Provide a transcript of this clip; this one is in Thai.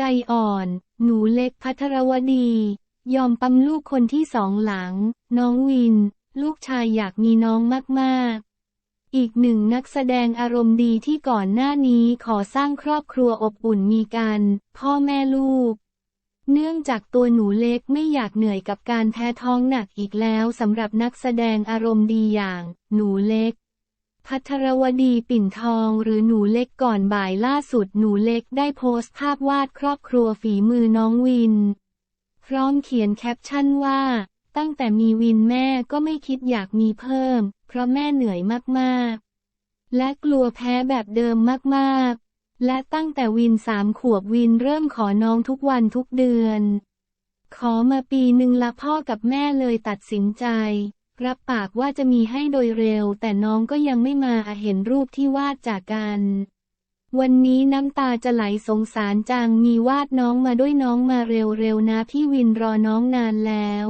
ใจอ่อน หนูเล็กพัทรวดี ยอมปั๊มลูกคนที่สองหลัง น้องวิน ลูกชายอยากมีน้องมากๆ อีกหนึ่งนักแสดงอารมณ์ดีที่ก่อนหน้านี้ขอสร้างครอบครัวอบอุ่นมีกัน พ่อแม่ลูก เนื่องจากตัวหนูเล็กไม่อยากเหนื่อยกับการแพ้ท้องหนักอีกแล้วสำหรับนักแสดงอารมณ์ดีอย่าง หนูเล็ก พัทรวดีปิ่นทองหรือหนูเล็กก่อนบ่ายล่าสุดหนูเล็กได้โพสต์ภาพวาดครอบครัวฝีมือน้องวิน พร้อมเขียนแคปชั่นว่า ตั้งแต่มีวินแม่ก็ไม่คิดอยากมีเพิ่ม เพราะแม่เหนื่อยมากๆ และกลัวแพ้แบบเดิมมากๆ และตั้งแต่วินสามขวบวินเริ่มขอน้องทุกวันทุกเดือน ขอมาปีหนึ่งละพ่อกับแม่เลยตัดสินใจ รับปากว่าจะมีให้โดยเร็ว แต่น้องก็ยังไม่มาเห็นรูปที่วาดจากกัน วันนี้น้ำตาจะไหลสงสารจังมีวาดน้องมาด้วยน้องมาเร็วๆนะพี่วินรอน้องนานแล้ว